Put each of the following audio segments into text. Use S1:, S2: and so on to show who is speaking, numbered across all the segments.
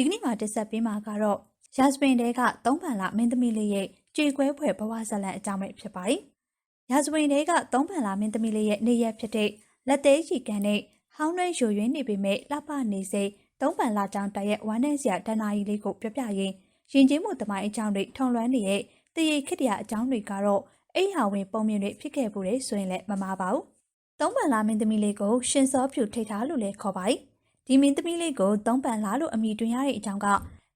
S1: ဒီကနေ့မှာတက်ဆက်ပေးမှာကတော့ရာဇပင်တဲကသုံးပန်လာမင်းသမီးလေးရဲ့ကြေကွဲဖွဲ့ဘဝဇလန်အကြောင်းပဲဖြစ်ပါတယ်။ရာဇပင်တဲကသုံးပန်လာမင်းသမီးလေးရဲ့နေရက်ဖြစ်တဲ့လက်သေးချီကန်နဲ့ဟောင်းနှွဲရွရွင်းနေပေမဲ့လှပနေစိသုံးပန်လာကြောင်တရက်ဝမ်းနဲ့စရာဒဏ္ဍာရီလေးကိုပြပြရင်းရင်ချင်းမှုတမိုင်းအကြောင်းတွေထုံလွှမ်းနေတဲ့တရေခစ်တရာအကြောင်းတွေကတော့အိဟာဝင်ပုံမြင်တွေဖြစ်ခဲ့မှုတွေဆိုရင်လည်းမမှားပါဘူး။သုံးပန်လာမင်းသမီးလေးကိုရှင်စောဖြူထိထားလို့လည်းခေါ်ပါတယ်။ ဒီမင်းသမီးလေးကိုသုံးပန်လာလို့အမိတွင်ရတဲ့အကြောင်းက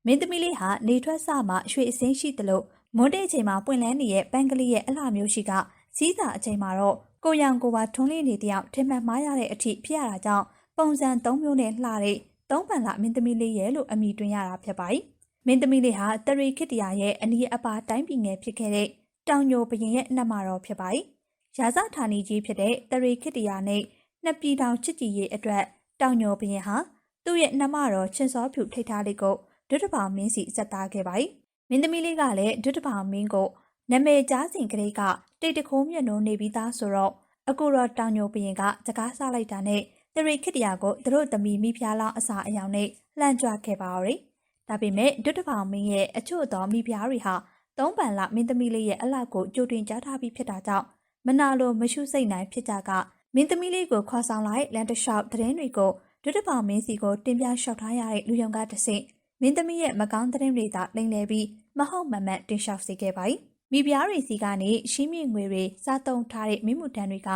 S1: မင်းသမီးလေးဟာနေထွက်စမှရွှေအစင်းရှိသလိုမွန်းတဲ့ချိန်မှာပွင့်လန်းနေတဲ့ပန်းကလေးရဲ့အလှမျိုးရှိကစီးစာအချိန်မှာတော့ကိုရောင်ကိုပါထုံးလေးနေတယောက်ထင်မှတ်မှားရတဲ့အထိဖြစ်ရတာကြောင့်ပုံစံ၃မျိုးနဲ့လှတဲ့သုံးပန်လာမင်းသမီးလေးရဲ့လို့အမိတွင်ရတာဖြစ်ပါတယ်။မင်းသမီးလေးဟာတရီခစ်တရာရဲ့အနီးအပါတိုင်းပြည်ငယ်ဖြစ်ခဲ့တဲ့တောင်ညိုဘရင်ရဲ့နှမတော်ဖြစ်ပါတယ်။ရာဇဌာနီကြီးဖြစ်တဲ့တရီခစ်တရာနဲ့နှစ်ပြည်တောင်ချစ်ကြည်ရေးအတွက် တောင်ညိုဘရင်ဟာသူ့ရဲ့နှမတော်ချင်းစောဖြူထိတ်ထားလေးကိုဒုတပောင်မင်းစီဆက်သားခဲ့ပါတယ်။မင်းသမီးလေးကလည်းဒုတပောင်မင်းကိုနာမည်ကြားစဉ်ကလေးကတိတ်တခိုးမြတ်နိုးနေပြီးသားဆိုတော့အခုတော့တောင်ညိုဘရင်ကစကားဆလိုက်တာနဲ့တရီခစ်တရာကိုသူတို့သမီးမိဖုရားလောင်းအစာအယောင်နဲ့လှမ်းကြွခဲ့ပါတော့တယ်။ဒါပေမဲ့ဒုတပောင်မင်းရဲ့အချို့သောမိဖုရားတွေဟာသုံးပန်လမင်းသမီးလေးရဲ့အလှကိုကြိုတင်ကြားထားပြီးဖြစ်တာကြောင့်မနာလိုမရှုစိတ်နိုင်ဖြစ်ကြက မင်းသမီးလေးကိုခေါ်ဆောင်လိုက်လန်တလျှောက်သတင်းတွေကိုဒုတပောင်မင်းစီကိုတင်ပြလျှောက်ထားရတဲ့လူယုံကတဆင့်မင်းသမီးရဲ့မကောင်းသတင်းတွေသာလိမ်လည်ပြီးမဟုတ်မမှန်တင်လျှောက်စေခဲ့ပါ යි ။မိဖုရားတွေစီကနေရှင်းမြင့်ငွေတွေစားသုံးထားတဲ့မိမှုတန်တွေက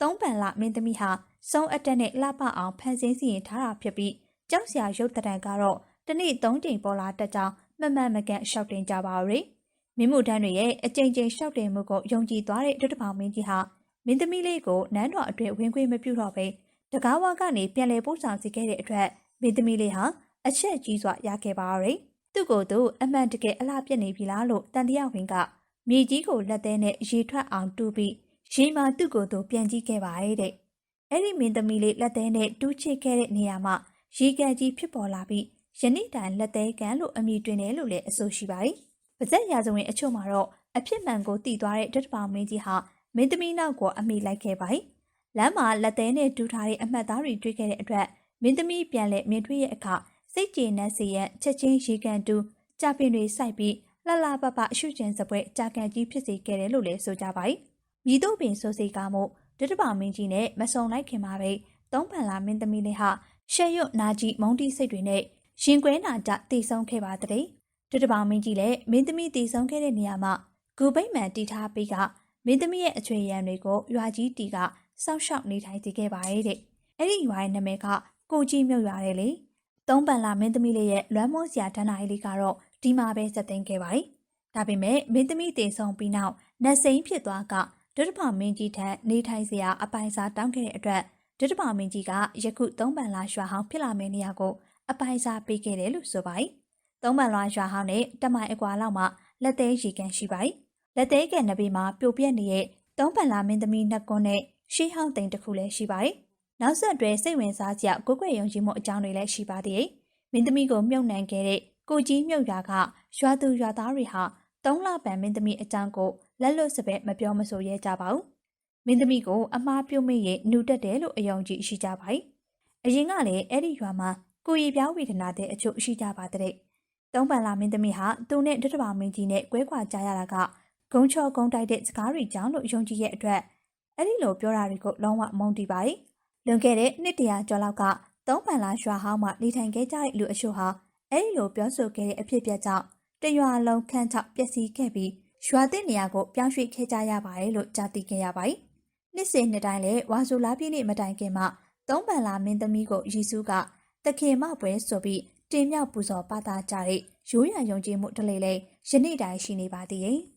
S1: သုံးပန်လမင်းသမီးဟာစုံအတက်နဲ့လှပအောင်ဖန်ဆင်းစီရင်ထားတာဖြစ်ပြီးကြောက်စရာရုပ်တံကတော့တနေ့သုံးချိန်ပေါ်လာတတ်ကြောင်းမမှန်မကန်ရှောက်တင်ကြပါရယ်မိမှုတန်းတွေရဲ့အကြိမ်ကြိမ်ရှောက်တင်မှုကိုယုံကြည်သွားတဲ့ဒုတပောင်မင်းကြီးဟာ မင်းသမီးလေးကိုနန်းတော်အတွင်းဝင်ခွင့်မပြုတော့ဘဲတကားဝါကနေပြန်လည်ပို့ဆောင်စီခဲ့တဲ့အတွက်မင်းသမီးလေးဟာအချက်ကြီးစွာရခဲ့ပါရယ်သူ့ကိုယ်သူအမှန်တကယ်အလားပြည့်နေပြီလားလို့တန်တရားဝင်ကမြေကြီးကိုလက်သေးနဲ့ရေထွက်အောင်တူးပြီးရေမှာသူ့ကိုယ်သူပြန်ကြည့်ခဲ့ပါရဲ့တဲ့အဲ့ဒီမင်းသမီးလေးလက်သေးနဲ့တူးချစ်ခဲ့တဲ့နေရာမှာရေကန်ကြီးဖြစ်ပေါ်လာပြီးယနေ့တိုင်လက်သေးကန်လို့အမည်တွင်တယ်လို့လည်းအဆိုရှိပါတယ်။ပါဇက်ရာဇဝင်အချို့မှာတော့အဖြစ်မှန်ကိုတည်သွားတဲ့ဒတ်တပောင်မင်းကြီးဟာ မင်းသမီးနောက်ကိုအမိလိုက်ခဲ့ပါတယ်။လမ်းမှာလက်သေးနဲ့တူးထားတဲ့အမှတ်သားတွေတွေ့ခဲ့တဲ့အတွက်မင်းသမီးပြန်လဲမြင်တွေ့ရဲ့အခါစိတ်ကျေနပ်စေရန်ချက်ချင်းရေကန်တူးကြပင်တွေစိုက်ပြီးလှလှပပအရှုကျင်စပွဲကြာကန်ကြီးဖြစ်စေခဲ့တယ်လို့လည်းဆိုကြပါတယ်။မြည်တို့ပင်ဆိုစီကားမှုဒတ်တပောင်မင်းကြီးနဲ့မဆုံလိုက်ခင်မှာပဲသုံးပန်လာမင်းသမီးလေးဟာရှက်ရွတ်နာကြီးမုံတီစိတ်တွေနဲ့ရင်ကွဲနာကြတည်ဆုံခဲ့ပါတဲ့ဒုတပောင်မင်းကြီးလည်းမင်းသမီးတည်ဆုံခဲ့တဲ့နေရာမှာဂူပိတ်မှန်တီထားပြီးက မင်းသမီးရဲ့အချွေရံတွေကိုရွာကြီးတီကစောက်ရှောက်နေထိုင်စေခဲ့ပါရဲ့တဲ့အဲ့ဒီရွာရဲ့နာမည်ကကိုကြီးမြုပ်ရွာတယ်လေသုံးပန်လာမင်းသမီးလေးရဲ့လွမ်းမိုးစရာဒဏ္ဍာရီလေးကတော့ဒီမှာပဲစက်သိမ်းခဲ့ပါတယ်ဒါပေမဲ့မင်းသမီးတည်ဆုံပြီးနောက်နတ်စိန်ဖြစ်သွားကဒုတပောင်မင်းကြီးထံနေထိုင်စရာအပိုင်စားတောင်းခဲ့တဲ့အတွက်ဒုတပောင်မင်းကြီးကယခုသုံးပန်လာရွာဟောင်းဖြစ်လာမယ့်နေရာကိုအပိုင်စားပေးခဲ့တယ်လို့ဆိုပါတယ်။သုံးပန်လွာရွာဟောင်းနဲ့တမိုင်အကွာလောက်မှာလက်သေးရီကန်ရှိပါတယ်။ လက်သေးကန်နဘေးမှာပြိုပြက်နေတဲ့သုံးပန်လာမင်းသမီးနှစ်ကွန်းနဲ့ရှေးဟောင်းတိမ်တစ်ခုလည်းရှိပါတယ်။နောက်ဆက်တွဲစိတ်ဝင်စားစရာကိုကွယ်ယုံကြည်မှုအကြောင်းတွေလည်းရှိပါသေးတယ်။မင်းသမီးကိုမြုပ်နှံခဲ့တဲ့ကိုကြီးမြုပ်ရာကရွာသူရွာသားတွေဟာသုံးလပံမင်းသမီးအကြောင်းကိုလက်လွတ်စပယ်မပြောမဆိုရဲကြပါဘူး။မင်းသမီးကိုအမားပြုတ်မိရဲ့နှူတက်တယ်လို့အယုံကြည်ရှိကြပါတယ်။အရင်ကလည်းအဲ့ဒီရွာမှာကိုရီပြောင်းဝေဒနာတဲ့အချို့ရှိကြပါတဲ့။သုံးပန်လာမင်းသမီးဟာသူနဲ့ဒုတဘာမင်းကြီးနဲ့ကွဲကွာကြရတာက ဂုံချော်ဂုံတိုက်တဲ့စကားတွေကြောင့်လို့ယုံကြည်ရဲ့အတွက်အဲ့ဒီလိုပြောတာတွေကိုလုံးဝမုန်းတီးပါဘူး။လွန်ခဲ့တဲ့နှစ်တရာကျော်လောက်ကသုံးပန်လာရွာဟောင်းမှာနေထိုင်ခဲ့ကြတဲ့လူအချို့ဟာအဲ့ဒီလိုပြောဆိုခဲ့တဲ့အဖြစ်အပျက်ကြောင့်တရွာလုံးခန့်ချောက်ပျက်စီးခဲ့ပြီးရွာတဲ့နေရာကိုပြောင်းရွှေ့ခဲ့ကြရပါတယ်လို့ကြားသိခဲ့ရပါတယ်။နှစ်စဉ်နှစ်တိုင်းလည်းဝါဆိုလာပြည့်နေ့မတိုင်ခင်မှာသုံးပန်လာမင်းသမီးကိုယေရှုကတခင်မပွဲဆိုပြီးတင်မြောက်ပူဇော်ပါတာကြတဲ့ရိုးရာယုံကြည်မှုတလေလေယနေ့တိုင်ရှိနေပါသေးတယ်။